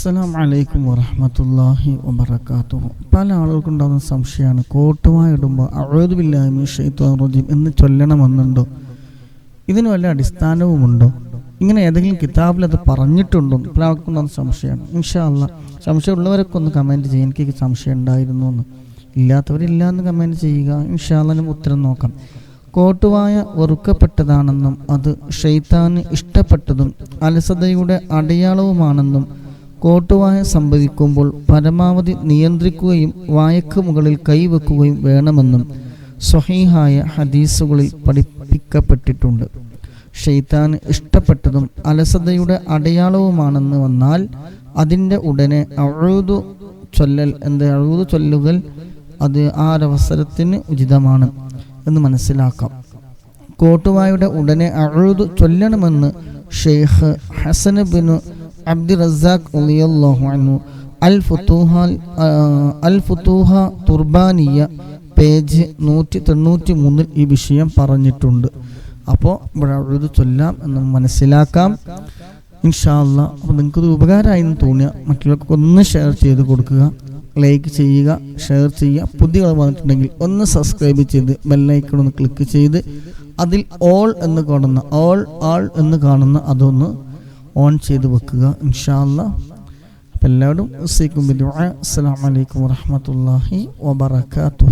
അസ്സലാം വലൈക്കും വറഹമത്തല്ലാഹി വബർക്കാത്തു പല ആളുകൾക്കുണ്ടാകുന്ന സംശയമാണ്. കോട്ടുമായി ഇടുമ്പോൾ അഴുതുമില്ലായ്മ ഷെയ്ത്വാൻ റജീം എന്ന് ചൊല്ലണമെന്നുണ്ടോ? ഇതിന് വല്ല അടിസ്ഥാനവുമുണ്ടോ? ഇങ്ങനെ ഏതെങ്കിലും കിതാബിൽ അത് പറഞ്ഞിട്ടുണ്ടോ? പല ആൾക്കുണ്ടാകുന്ന സംശയമാണ്. ഇൻഷാ അല്ല സംശയമുള്ളവരൊക്കെ ഒന്ന് കമന്റ് ചെയ്യും എനിക്ക് സംശയം ഉണ്ടായിരുന്നു എന്ന്. ഇല്ലാത്തവരില്ല എന്ന് കമന്റ് ചെയ്യുക. ഇൻഷാ അല്ല ഉത്തരം നോക്കാം. കോട്ടുവായ വെറുക്കപ്പെട്ടതാണെന്നും അത് ഷെയ്ത്താന് ഇഷ്ടപ്പെട്ടതും അലസതയുടെ അടയാളവുമാണെന്നും കോട്ടുവായ സംഭവിക്കുമ്പോൾ പരമാവധി നിയന്ത്രിക്കുകയും വായക്ക് മുകളിൽ കൈവെക്കുകയും വേണമെന്നും സ്വഹീഹായ ഹദീസുകളിൽ പഠിപ്പിക്കപ്പെട്ടിട്ടുണ്ട്. ഷെയ്ത്താൻ ഇഷ്ടപ്പെട്ടതും അലസതയുടെ അടയാളവുമാണെന്ന് വന്നാൽ അതിന്റെ ഉടനെ അഴുതു ചൊല്ലൽ എന്ത് അഴുതു ചൊല്ലുകൾ അത് ആ ഒരവസരത്തിന് ഉചിതമാണ് എന്ന് മനസ്സിലാക്കാം. കോട്ടുവായുടെ ഉടനെ അഴുതു ചൊല്ലണമെന്ന് Sheikh Hasan bin Abdi Razzaq അൻഹു. അൽ ഫുത്തൂഹ അൽ ഫുത്തൂഹ തുർബാനിയ പേജ് നൂറ്റി തൊണ്ണൂറ്റി മൂന്നിൽ ഈ വിഷയം പറഞ്ഞിട്ടുണ്ട്. അപ്പോൾ ഇവിടെ ഇത് ചൊല്ലാം എന്ന് മനസ്സിലാക്കാം. ഇൻഷാല്ല അപ്പോൾ നിങ്ങൾക്കത് ഉപകാരമായി എന്ന് തോന്നിയ മറ്റുള്ളവർക്ക് ഒന്ന് ഷെയർ ചെയ്ത് കൊടുക്കുക ലൈക്ക് ചെയ്യുക ഷെയർ ചെയ്യുക. പുതിയ വന്നിട്ടുണ്ടെങ്കിൽ ഒന്ന് സബ്സ്ക്രൈബ് ചെയ്ത് ബെല്ലൈക്കൺ ഒന്ന് ക്ലിക്ക് ചെയ്ത് അതിൽ ഓൾ എന്ന് കാണുന്ന ഓൾ ആൾ എന്ന് കാണുന്ന അതൊന്ന് ഓൺ ചെയ്ത് വെക്കുക ഇൻഷാല്ല അപ്പം എല്ലാവരും അസ്സലാമലൈക്കും വറഹമത്തല്ലാഹി വബർക്കാത്തു